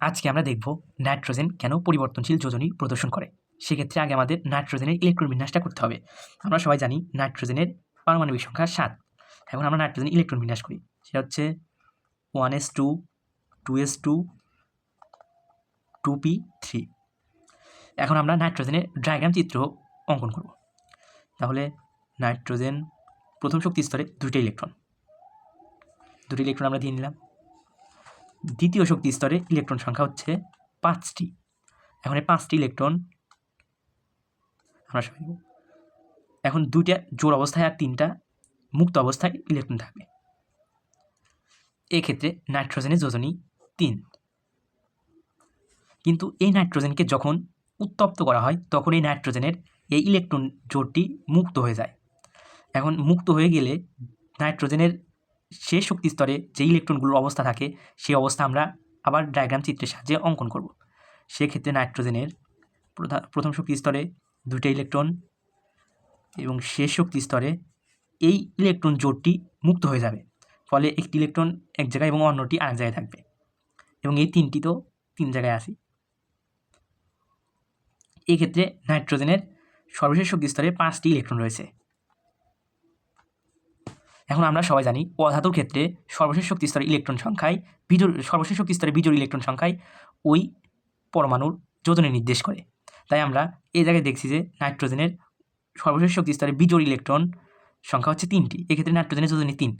আজকে আমরা দেখব নাইট্রোজেন কেন পরিবর্তনশীল যোজনী প্রদর্শন করে। সেক্ষেত্রে আগে আমাদের নাইট্রোজেনের ইলেকট্রন বিন্যাসটা করতে হবে। আমরা সবাই জানি নাইট্রোজেনের পারমাণবিক সংখ্যা সাত। এখন আমরা নাইট্রোজেন ইলেকট্রন বিন্যাস করি। সেটা হচ্ছে one S two two S two two P three. এখন আমরা নাইট্রোজেনের ডায়াগ্রাম চিত্র অঙ্কন করব। তাহলে নাইট্রোজেন প্রথম শক্তি স্তরে দুইটা ইলেকট্রন। দুটি ইলেকট্রন আমরা দিয়ে নিলাম। দ্বিতীয় শক্তি স্তরে ইলেকট্রন সংখ্যা হচ্ছে পাঁচটি। এখন এই পাঁচটি ইলেকট্রন আমরা সবাই। এখন দুইটা জোর অবস্থায় আর তিনটা মুক্ত অবস্থায় ইলেকট্রন থাকবে। এক্ষেত্রে নাইট্রোজেনের যোজনী তিন। কিন্তু এই নাইট্রোজেনকে যখন উত্তপ্ত করা হয়, তখন এই নাইট্রোজেনের এই ইলেকট্রন জোরটি মুক্ত হয়ে যায়। এখন মুক্ত হয়ে গেলে নাইট্রোজেনের শেষ শক্তি স্তরে যে ইলেকট্রনগুলোর অবস্থা থাকে, সেই অবস্থা আমরা আবার ডায়াগ্রাম চিত্রের সাহায্যে অঙ্কন করব। সেক্ষেত্রে নাইট্রোজেনের প্রথম শক্তি স্তরে দুইটা ইলেকট্রন এবং শেষ শক্তি স্তরে এই ইলেকট্রন জোটটি মুক্ত হয়ে যাবে। ফলে একটি ইলেকট্রন এক জায়গায় এবং অন্যটি আরেক জায়গায় থাকবে। এবং এই তিনটি তো তিন জায়গায় আসি এই ক্ষেত্রে নাইট্রোজেনের সর্বশেষ শক্তি স্তরে পাঁচটি ইলেকট্রন রয়েছে। এখন আমরা সবাই জানি অধাতুর ক্ষেত্রে সর্বশেষ শক্তি স্তরে ইলেকট্রন সংখ্যায় বিজোড়, সর্বশেষ শক্তি স্তরে বিজোড় ইলেকট্রন সংখ্যায় ওই পরমাণুর যোজনে নির্দেশ করে। তাই আমরা এই জায়গায় দেখছি যে নাইট্রোজেনের সর্বশেষ শক্তি স্তরে বিজোড় ইলেকট্রন সংখ্যা হচ্ছে তিনটি। এক্ষেত্রে নাইট্রোজেনের যোজনী তিন।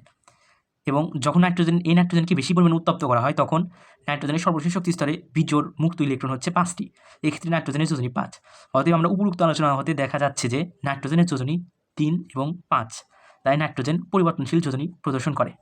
এবং যখন নাইট্রোজেন, এই নাইট্রোজেনকে বেশি পরিমাণে উত্তপ্ত করা হয়, তখন নাইট্রোজেনের সর্বশেষ শক্তি স্তরে বিজোড় মুক্ত ইলেকট্রন হচ্ছে পাঁচটি। এক্ষেত্রে নাইট্রোজেনের যোজনী পাঁচ। অতএব আমরা উপরোক্ত আলোচনা হতে দেখা যাচ্ছে যে নাইট্রোজেনের যোজনী তিন এবং পাঁচ। তাই নাইট্রোজেন পরিবর্তনশীল যোজনী প্রদর্শন করে।